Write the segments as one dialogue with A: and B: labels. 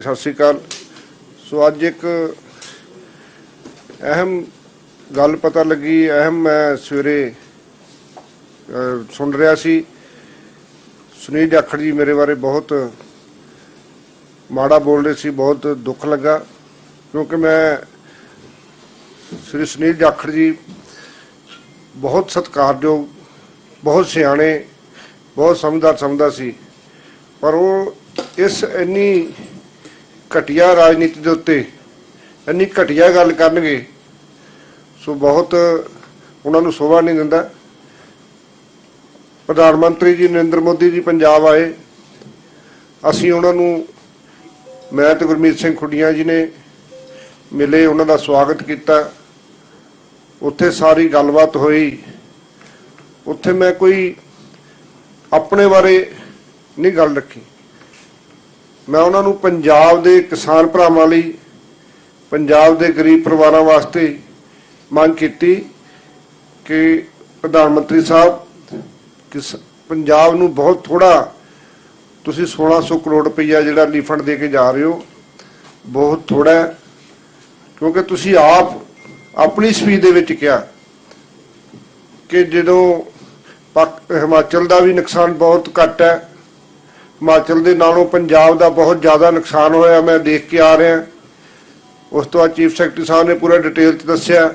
A: ਸਤਿ ਸ਼੍ਰੀ ਅਕਾਲ। ਸੋ ਅੱਜ ਇੱਕ ਅਹਿਮ ਗੱਲ ਪਤਾ ਲੱਗੀ, ਅਹਿਮ ਮੈਂ ਸਵੇਰੇ ਸੁਣ ਰਿਹਾ ਸੀ। ਸੁਨੀਲ ਜਾਖੜ ਜੀ ਮੇਰੇ ਬਾਰੇ ਬਹੁਤ ਮਾੜਾ ਬੋਲ ਰਹੇ ਸੀ, ਬਹੁਤ ਦੁੱਖ ਲੱਗਾ। ਕਿਉਂਕਿ ਮੈਂ ਸ੍ਰੀ ਸੁਨੀਲ ਜਾਖੜ ਜੀ ਬਹੁਤ ਸਤਿਕਾਰਯੋਗ, ਬਹੁਤ ਸਿਆਣੇ, ਬਹੁਤ ਸਮਝਦਾਰ ਸਮਝਦਾ ਸੀ। ਪਰ ਉਹ ਇਸ ਇੰਨੀ ਘਟੀਆ ਰਾਜਨੀਤੀ ਦੇ ਉੱਤੇ ਇੰਨੀ ਘਟੀਆ ਗੱਲ ਕਰਨਗੇ, ਸੋ ਬਹੁਤ ਉਹਨਾਂ ਨੂੰ ਸ਼ੋਭਾ ਨਹੀਂ ਦਿੰਦਾ। ਪ੍ਰਧਾਨ ਮੰਤਰੀ ਜੀ ਨਰਿੰਦਰ ਮੋਦੀ ਜੀ ਪੰਜਾਬ ਆਏ। ਅਸੀਂ ਉਹਨਾਂ ਨੂੰ ਮੈਂ ਤੇ ਗੁਰਮੀਤ ਸਿੰਘ ਖੁੱਡੀਆਂ ਜੀ ਨੇ ਮਿਲੇ, ਉਹਨਾਂ ਦਾ ਸਵਾਗਤ ਕੀਤਾ। ਉੱਥੇ ਸਾਰੀ ਗੱਲਬਾਤ ਹੋਈ। ਉੱਥੇ ਮੈਂ ਕੋਈ ਆਪਣੇ ਬਾਰੇ ਨਹੀਂ ਗੱਲ ਰੱਖੀ। ਮੈਂ ਉਹਨਾਂ ਨੂੰ ਪੰਜਾਬ ਦੇ ਕਿਸਾਨ ਭਰਾਵਾਂ ਲਈ, ਪੰਜਾਬ ਦੇ ਗਰੀਬ ਪਰਿਵਾਰਾਂ ਵਾਸਤੇ ਮੰਗ ਕੀਤੀ ਕਿ ਪ੍ਰਧਾਨ ਮੰਤਰੀ ਸਾਹਿਬ, ਕਿਸ ਪੰਜਾਬ ਨੂੰ ਬਹੁਤ ਥੋੜਾ ਤੁਸੀਂ 1600 ਕਰੋੜ ਰੁਪਈਆ ਜਿਹੜਾ ਰਿਫੰਡ ਦੇ ਕੇ ਜਾ ਰਹੇ ਹੋ, ਬਹੁਤ ਥੋੜਾ ਕਿਉਂਕਿ ਤੁਸੀਂ ਆਪ ਆਪਣੀ ਸਪੀਚ ਦੇ ਵਿੱਚ ਕਿਹਾ ਕਿ ਜਦੋਂ ਪਾਕ- ਹਿਮਾਚਲ ਦਾ ਵੀ ਨੁਕਸਾਨ ਬਹੁਤ ਘੱਟ ਹੈ ਹਿਮਾਚਲ ਦੇ ਨਾਲੋਂ ਪੰਜਾਬ ਦਾ ਬਹੁਤ ਜ਼ਿਆਦਾ ਨੁਕਸਾਨ ਹੋਇਆ, ਮੈਂ ਦੇਖ ਕੇ ਆ ਰਿਹਾ। ਉਸ ਤੋਂ ਬਾਅਦ ਚੀਫ ਸੈਕਟਰੀ ਸਾਹਿਬ ਨੇ ਪੂਰਾ ਡਿਟੇਲ ਚ ਦੱਸਿਆ।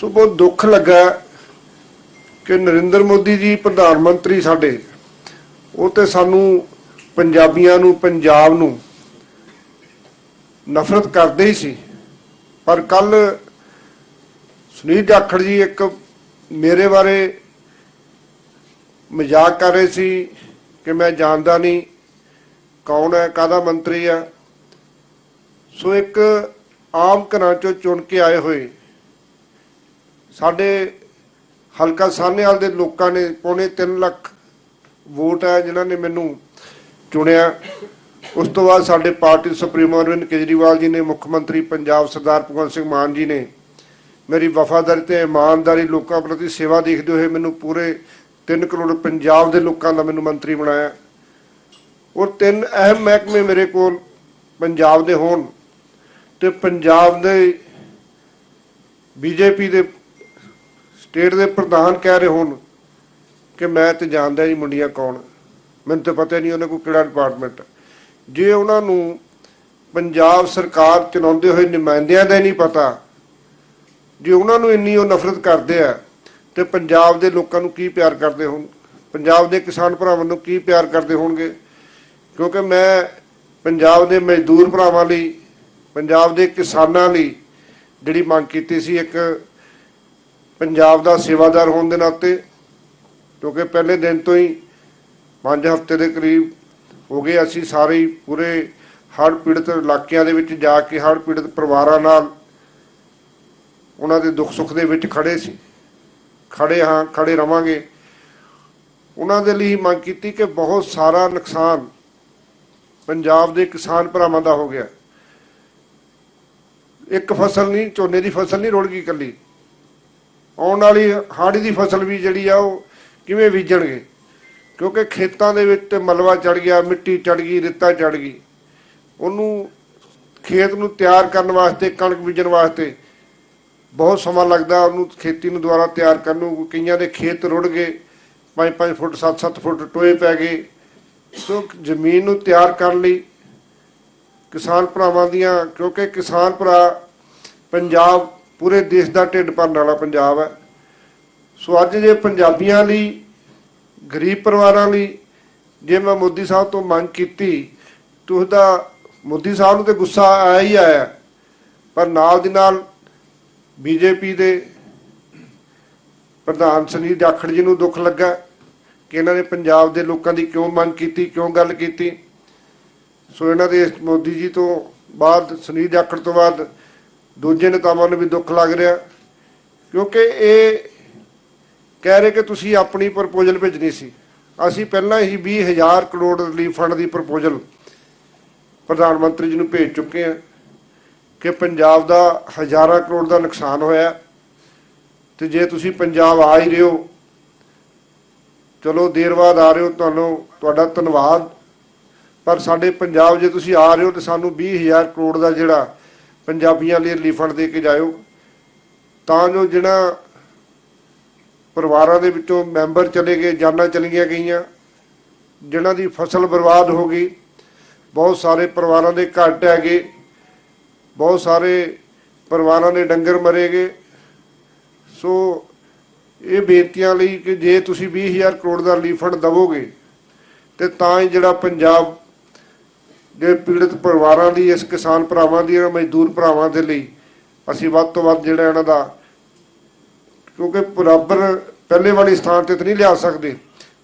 A: ਸੋ ਬਹੁਤ ਦੁੱਖ ਲੱਗਾ ਕਿ ਨਰਿੰਦਰ ਮੋਦੀ ਜੀ, ਪ੍ਰਧਾਨ ਮੰਤਰੀ ਸਾਡੇ, ਉਹ ਤੇ ਸਾਨੂੰ ਪੰਜਾਬੀਆਂ ਨੂੰ, ਪੰਜਾਬ ਨੂੰ ਨਫ਼ਰਤ ਕਰਦੇ ਹੀ ਸੀ। ਪਰ ਕੱਲ ਸੁਨੀਲ ਜਾਖੜ ਜੀ ਇੱਕ ਮੇਰੇ ਬਾਰੇ ਮਜ਼ਾਕ ਕਰ ਰਹੇ ਸੀ। ਕਿ ਮੈਂ ਜਾਣਦਾ ਨਹੀਂ ਕੌਣ ਹੈ, ਕਾਹਦਾ ਮੰਤਰੀ ਆ ਸੋ ਇੱਕ ਆਮ ਘਰਾਂ ਚੋਂ ਚੁਣ ਕੇ ਆਏ ਹੋਏ ਸਾਡੇ ਹਲਕਾ ਸਾਹਨੇਵਾਲ ਦੇ ਲੋਕਾਂ ਨੇ ਪੌਣੇ 3 ਲੱਖ ਵੋਟ ਹੈ ਜਿਨ੍ਹਾਂ ਨੇ ਮੈਨੂੰ ਚੁਣਿਆ। ਉਸ ਤੋਂ ਬਾਅਦ ਸਾਡੇ ਪਾਰਟੀ ਸੁਪਰੀਮੋ ਅਰਵਿੰਦ ਕੇਜਰੀਵਾਲ ਜੀ ਨੇ, ਮੁੱਖ ਮੰਤਰੀ ਪੰਜਾਬ ਸਰਦਾਰ ਭਗਵੰਤ ਸਿੰਘ ਮਾਨ ਜੀ ਨੇ ਮੇਰੀ ਵਫਾਦਾਰੀ ਤੇ ਇਮਾਨਦਾਰੀ ਲੋਕਾਂ ਪ੍ਰਤੀ ਸੇਵਾ ਦੇਖਦੇ ਹੋਏ ਮੈਨੂੰ ਪੂਰੇ 3 ਕਰੋੜ ਪੰਜਾਬ ਦੇ ਲੋਕਾਂ ਦਾ ਮੈਨੂੰ ਮੰਤਰੀ ਬਣਾਇਆ। ਔਰ ਤਿੰਨ ਅਹਿਮ ਮਹਿਕਮੇ ਮੇਰੇ ਕੋਲ ਪੰਜਾਬ ਦੇ ਹੋਣ ਤੇ ਪੰਜਾਬ ਦੇ ਬੀਜੇਪੀ ਦੇ ਸਟੇਟ ਦੇ ਪ੍ਰਧਾਨ ਕਹਿ ਰਹੇ ਹੋਣ ਕਿ ਮੈਂ ਤੇ ਜਾਣਦਾ ਨਹੀਂ ਮੁੰਡੀਆਂ ਕੌਣ। ਮੈਨੂੰ ਤਾਂ ਪਤਾ ਨਹੀਂ ਉਹਨਾਂ ਕੋਲ ਕਿਹੜਾ ਡਿਪਾਰਟਮੈਂਟ ਜੇ ਉਹਨਾਂ ਨੂੰ ਪੰਜਾਬ ਸਰਕਾਰ ਚਲਾਉਂਦੇ ਹੋਏ ਨੁਮਾਇੰਦਿਆਂ ਦਾ ਹੀ ਨਹੀਂ ਪਤਾ, ਜੇ ਉਹਨਾਂ ਨੂੰ ਇੰਨੀ ਉਹ ਨਫ਼ਰਤ ਕਰਦੇ ਆ ਤੇ ਪੰਜਾਬ ਦੇ ਲੋਕਾਂ ਨੂੰ ਕੀ ਪਿਆਰ ਕਰਦੇ ਹੋਣ? ਪੰਜਾਬ ਦੇ ਕਿਸਾਨ ਭਰਾਵਾਂ ਨੂੰ ਕੀ ਪਿਆਰ ਕਰਦੇ ਹੋਣਗੇ? ਕਿਉਂਕਿ ਮੈਂ ਪੰਜਾਬ ਦੇ ਮਜ਼ਦੂਰ ਭਰਾਵਾਂ ਲਈ, ਪੰਜਾਬ ਦੇ ਕਿਸਾਨਾਂ ਲਈ ਜਿਹੜੀ ਮੰਗ ਕੀਤੀ ਸੀ, ਇੱਕ ਪੰਜਾਬ ਦਾ ਸੇਵਾਦਾਰ ਹੋਣ ਦੇ ਨਾਤੇ, ਕਿਉਂਕਿ ਪਹਿਲੇ ਦਿਨ ਤੋਂ ਹੀ 5 ਹਫ਼ਤੇ ਦੇ ਕਰੀਬ ਹੋ ਗਏ, ਅਸੀਂ ਸਾਰੇ ਹੀ ਪੂਰੇ ਹੜ੍ਹ ਪੀੜਤ ਇਲਾਕਿਆਂ ਦੇ ਵਿੱਚ ਜਾ ਕੇ ਹੜ੍ਹ ਪੀੜਤ ਪਰਿਵਾਰਾਂ ਨਾਲ ਉਹਨਾਂ ਦੇ ਦੁੱਖ ਸੁੱਖ ਦੇ ਵਿੱਚ ਖੜੇ ਸੀ। ਖੜੇ ਹਾਂ, ਖੜੇ ਰਵਾਂਗੇ। ਉਹਨਾਂ ਦੇ ਲਈ ਮੰਗ ਕੀਤੀ ਕਿ ਬਹੁਤ ਸਾਰਾ ਨੁਕਸਾਨ ਪੰਜਾਬ ਦੇ ਕਿਸਾਨ ਭਰਾਵਾਂ ਦਾ ਹੋ ਗਿਆ। ਇੱਕ ਫਸਲ ਨਹੀਂ, ਝੋਨੇ ਦੀ ਫਸਲ ਨਹੀਂ ਰੁੜ ਗਈ ਕੱਲੀ ਆਉਣ ਵਾਲੀ ਹਾੜੀ ਦੀ ਫਸਲ ਵੀ ਜਿਹੜੀ ਆ, ਉਹ ਕਿਵੇਂ ਬੀਜਣਗੇ? ਕਿਉਂਕਿ ਖੇਤਾਂ ਦੇ ਵਿੱਚ ਤੇ ਮਲਵਾ ਚੜ ਗਿਆ, ਮਿੱਟੀ ਚੜ ਗਈ, ਰੇਤਾ ਚੜ ਗਈ। ਉਹਨੂੰ ਖੇਤ ਨੂੰ ਤਿਆਰ ਕਰਨ ਵਾਸਤੇ, ਕਣਕ ਬੀਜਣ ਵਾਸਤੇ ਬਹੁਤ ਸਮਾਂ ਲੱਗਦਾ ਉਹਨੂੰ ਖੇਤੀ ਨੂੰ ਦੁਬਾਰਾ ਤਿਆਰ ਕਰਨ ਨੂੰ ਕਈਆਂ ਦੇ ਖੇਤ ਰੁੜ ਗਏ 5-5 ਫੁੱਟ 7-7 ਫੁੱਟ ਟੋਏ ਪੈ ਗਏ। ਸੋ ਜ਼ਮੀਨ ਨੂੰ ਤਿਆਰ ਕਰਨ ਲਈ ਕਿਸਾਨ ਭਰਾਵਾਂ ਦੀਆਂ, ਕਿਉਂਕਿ ਕਿਸਾਨ ਭਰਾ ਪੰਜਾਬ ਪੂਰੇ ਦੇਸ਼ ਦਾ ਢਿੱਡ ਭਰਨ ਵਾਲਾ ਪੰਜਾਬ ਹੈ। ਸੋ ਅੱਜ ਜੇ ਪੰਜਾਬੀਆਂ ਲਈ, ਗਰੀਬ ਪਰਿਵਾਰਾਂ ਲਈ ਜੇ ਮੈਂ ਮੋਦੀ ਸਾਹਿਬ ਤੋਂ ਮੰਗ ਕੀਤੀ ਤਾਂ ਉਹਦਾ ਮੋਦੀ ਸਾਹਿਬ ਨੂੰ ਤੇ ਗੁੱਸਾ ਆਇਆ ਹੀ ਆਇਆ। ਪਰ ਨਾਲ ਦੀ ਨਾਲ ਬੀਜੇਪੀ ਦੇ ਪ੍ਰਧਾਨ ਸੁਨੀਲ ਜਾਖੜ ਜੀ ਨੂੰ ਦੁੱਖ ਲੱਗਾ ਕਿ ਇਹਨਾਂ ਨੇ ਪੰਜਾਬ ਦੇ ਲੋਕਾਂ ਦੀ ਕਿਉਂ ਮੰਗ ਕੀਤੀ, ਕਿਉਂ ਗੱਲ ਕੀਤੀ। ਸੋ ਇਹਨਾਂ ਦੇ ਮੋਦੀ ਜੀ ਤੋਂ ਬਾਅਦ, ਸੁਨੀਲ ਜਾਖੜ ਤੋਂ ਬਾਅਦ ਦੂਜੇ ਨੇਤਾਵਾਂ ਨੂੰ ਵੀ ਦੁੱਖ ਲੱਗ ਰਿਹਾ, ਕਿਉਂਕਿ ਇਹ ਕਹਿ ਰਹੇ ਕਿ ਤੁਸੀਂ ਆਪਣੀ ਪ੍ਰਪੋਜ਼ਲ ਭੇਜਣੀ ਸੀ। ਅਸੀਂ ਪਹਿਲਾਂ ਹੀ 20000 ਕਰੋੜ ਰਿਲੀਫ ਫੰਡ ਦੀ ਪ੍ਰਪੋਜ਼ਲ ਪ੍ਰਧਾਨ ਮੰਤਰੀ ਜੀ ਨੂੰ ਭੇਜ ਚੁੱਕੇ ਹਾਂ। ਕਿ ਪੰਜਾਬ ਦਾ ਹਜ਼ਾਰਾਂ ਕਰੋੜ ਦਾ ਨੁਕਸਾਨ ਹੋਇਆ ਤੇ ਜੇ ਤੁਸੀਂ ਪੰਜਾਬ ਆ ਹੀ ਰਹੇ ਹੋ, ਚਲੋ ਦੇਰ ਬਾਅਦ ਆ ਰਹੇ ਹੋ, ਤੁਹਾਨੂੰ ਤੁਹਾਡਾ ਧੰਨਵਾਦ। ਪਰ ਸਾਡੇ ਪੰਜਾਬ ਜੇ ਤੁਸੀਂ ਆ ਰਹੇ ਹੋ ਤੇ ਸਾਨੂੰ 20000 ਕਰੋੜ ਦਾ ਜਿਹੜਾ ਪੰਜਾਬੀਆਂ ਲਈ ਰਿਲੀਫ ਫੰਡ ਦੇ ਕੇ ਜਾਇਓ, ਤਾਂ ਜੋ ਜਿਹੜਾ ਪਰਿਵਾਰਾਂ ਦੇ ਵਿੱਚੋਂ ਮੈਂਬਰ ਚਲੇ ਗਏ, ਜਾਨਾਂ ਚਲੀਆਂ ਗਈਆਂ, ਜਿਨ੍ਹਾਂ ਦੀ ਫਸਲ ਬਰਬਾਦ ਹੋ ਗਈ, ਬਹੁਤ ਸਾਰੇ ਪਰਿਵਾਰਾਂ ਦੇ ਘਰ ਟਹਿ ਗਏ ਬਹੁਤ ਸਾਰੇ ਪਰਿਵਾਰਾਂ ਦੇ ਡੰਗਰ ਮਰੇ ਗਏ। ਸੋ ਇਹ ਬੇਨਤੀਆਂ ਲਈ ਕਿ ਜੇ ਤੁਸੀਂ 20000 ਕਰੋੜ ਦਾ ਰਿਲੀਫ ਫੰਡ ਦਵੋਗੇ, ਤੇ ਤਾਂ ਹੀ ਜਿਹੜਾ ਪੰਜਾਬ ਦੇ ਪੀੜਤ ਪਰਿਵਾਰਾਂ ਦੀ, ਇਸ ਕਿਸਾਨ ਭਰਾਵਾਂ ਦੀ ਜਾਂ ਮਜ਼ਦੂਰ ਭਰਾਵਾਂ ਦੇ ਲਈ ਅਸੀਂ ਵੱਧ ਤੋਂ ਵੱਧ ਜਿਹੜਾ ਇਹਨਾਂ ਦਾ ਕਿਉਂਕਿ ਬਰਾਬਰ ਪਹਿਲੇ ਵਾਲੀ ਸਥਾਨ ਤੇ ਤਾਂ ਨਹੀਂ ਲਿਆ ਸਕਦੇ,